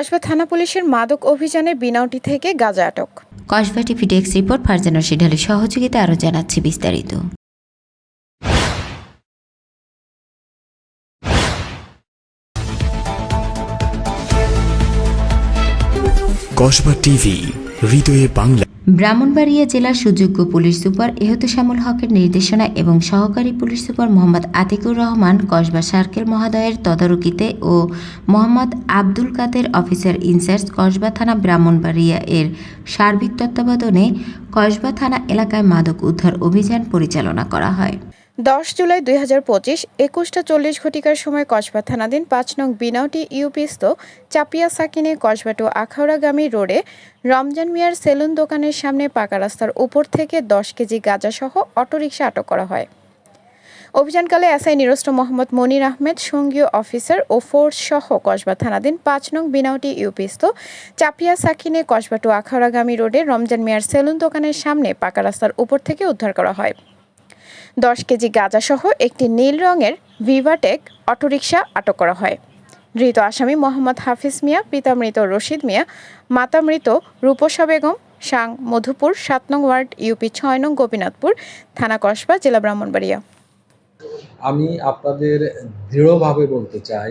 কসবা থানা পুলিশের মাদক অভিযানে বিনাউটি থেকে গাঁজা আটক। Kasba TV desk report Farzan Rashid আলীর সহযোগিতা আরও জানাচ্ছি বিস্তারিত। কসবা টিভি হৃদয়ে বাংলা। ব্রাহ্মণবাড়িয়া জেলার সুযোগ্য পুলিশ সুপার এহতেশামুল হকের নির্দেশনা এবং সহকারী police super Mohammad Atiqur Rahman, Kasba circle মহাদয়ের তদারকিতে ও Mohammad Abdul Kader officer in charge Kasba থানা ব্রাহ্মণবাড়িয়া এর সার্বিক তত্ত্বাবধানে কসবা থানা এলাকায় মাদক উদ্ধার অভিযান পরিচালনা করা হয়। দশ জুলাই দুই হাজার পঁচিশ, একুশটা চল্লিশ ঘটিকার সময় কসবা থানাধীন পাঁচ নং বিনাউটি ইউপিস্ত চাপিয়া সাকিনে কসবা টু আখাউড়াগামী রোডে রমজান মিয়ার সেলুন দোকানের সামনে পাকা রাস্তার উপর থেকে দশ কেজি গাঁজাসহ অটোরিকশা আটক করা হয়। অভিযানকালে এসআই নিরস্ত মোহাম্মদ মনির আহমেদ, সঙ্গীয় অফিসার ও ফোর্স সহ কসবা থানাধীন পাঁচ নং বিনাউটি ইউপিস্ত চাপিয়া সাকিনে কসবা টু আখাউড়াগামী রোডে রমজান মিয়ার সেলুন দোকানের সামনে পাকা রাস্তার উপর থেকে উদ্ধার করা হয়। দশ কেজি গাঁজাসহ একটি নীল রঙের ভিভাটেক অটোরিকশা আটক করা হয়। ধৃত আসামি মোহাম্মদ হাফিজ মিয়া, পিতা মৃত রশিদ মিয়া, মাতা মৃত রূপসা বেগম, সাং মধুপুর, সাত নং ওয়ার্ড, ইউপি ছয় নং গোপীনাথপুর, থানা কসবা, জেলা ব্রাহ্মণবাড়িয়া। আমি আপনাদের দৃঢ়ভাবে বলতে চাই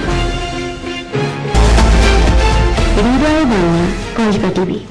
বাংলা কসবা টিভি।